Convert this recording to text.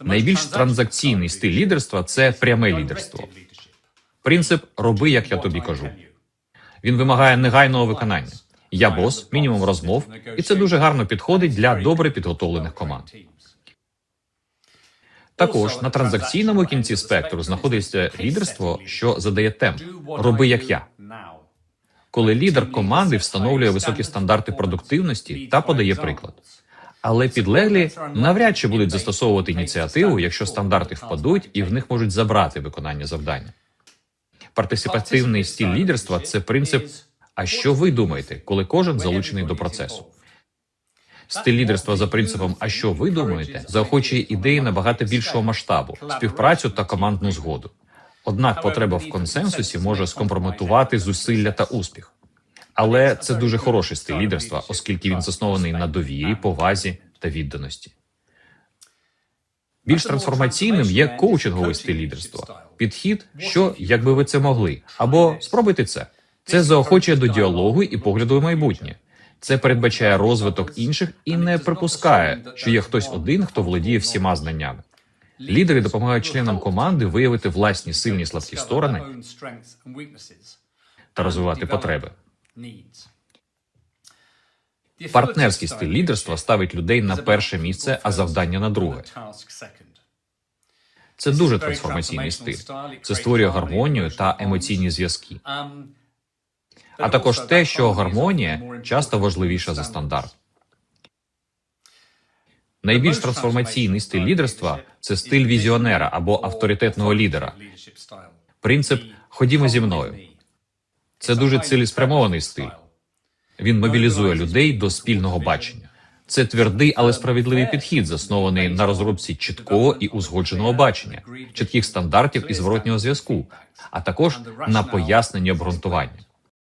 Найбільш транзакційний стиль лідерства це пряме лідерство. Принцип роби, як я тобі кажу. Він вимагає негайного виконання. Я бос, мінімум розмов, і це дуже гарно підходить для добре підготовлених команд. Також на транзакційному кінці спектру знаходиться лідерство, що задає темп. Роби як я. Коли лідер команди встановлює високі стандарти продуктивності та подає приклад. Але підлеглі навряд чи будуть застосовувати ініціативу, якщо стандарти впадуть і в них можуть забрати виконання завдання. Партисипативний стиль лідерства це принцип. А що ви думаєте, коли кожен залучений до процесу? Стиль лідерства за принципом А що ви думаєте, заохочує ідеї набагато більшого масштабу, співпрацю та командну згоду. Однак потреба в консенсусі може скомпрометувати зусилля та успіх. Але це дуже хороший стиль лідерства, оскільки він заснований на довірі, повазі та відданості. Більш трансформаційним є коучинговий стиль лідерства. Підхід, що якби ви це могли, або спробуйте це. Це заохочує до діалогу і погляду в майбутнє. Це передбачає розвиток інших і не припускає, що є хтось один, хто володіє всіма знаннями. Лідери допомагають членам команди виявити власні сильні слабкі сторони та розвивати потреби. Партнерський стиль лідерства ставить людей на перше місце, а завдання на друге. Це дуже трансформаційний стиль. Це створює гармонію та емоційні зв'язки. А також те, що гармонія часто важливіша за стандарт. Найбільш трансформаційний стиль лідерства це стиль візіонера або авторитетного лідера. Принцип ходімо зі мною. Це дуже цілеспрямований стиль. Він мобілізує людей до спільного бачення. Це твердий, але справедливий підхід, заснований на розробці чіткого і узгодженого бачення, чітких стандартів і зворотнього зв'язку, а також на поясненні обґрунтування.